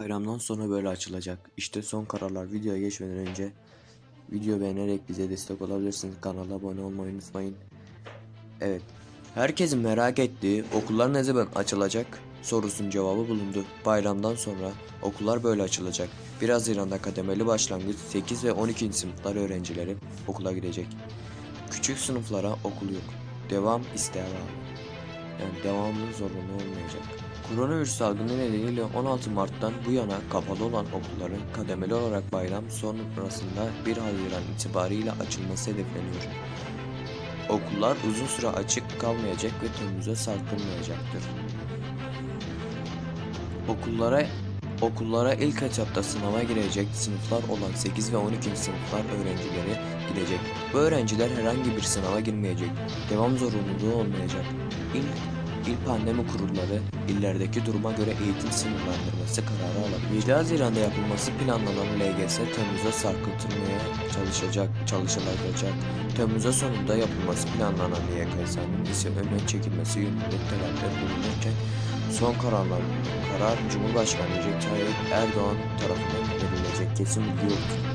Bayramdan sonra böyle açılacak. İşte son kararlar. Videoya geçmeden önce video beğenerek bize destek olabilirsiniz. Kanala abone olmayı unutmayın. Evet. Herkesin merak ettiği okullar ne zaman açılacak sorusunun cevabı bulundu. Bayramdan sonra okullar böyle açılacak. 1 Haziran'da kademeli başlangıç 8 ve 12. sınıflar öğrencileri okula gidecek. Küçük sınıflara okul yok. Devam isteğe bağlı. Yani devamlı zorunlu olmayacak. Koronavirüs salgını nedeniyle 16 Mart'tan bu yana kapalı olan okulların kademeli olarak bayram sonrasında 1 Haziran itibariyle açılması hedefleniyor. Okullar uzun süre açık kalmayacak ve Temmuz'a sarkılmayacaktır. Okullara Okullara ilk etapta sınava girecek sınıflar olan 8 ve 12. sınıflar öğrencileri gidecek. Bu öğrenciler herhangi bir sınava girmeyecek. Devam zorunluluğu olmayacak. İl, il pandemi kurulları illerdeki duruma göre eğitim sınırlandırması kararı alabilir. 1 Haziran'da yapılması planlanan LGS Temmuz'a sarkıtılmaya çalışacak, çalışılacak. Temmuz'a sonunda yapılması planlanan YKS'nin ise önüne çekilmesi yönünde talepler bulunurken son kararlar karar Cumhurbaşkanı Recep Tayyip Erdoğan tarafından verilecek kesin bilgi yoktur.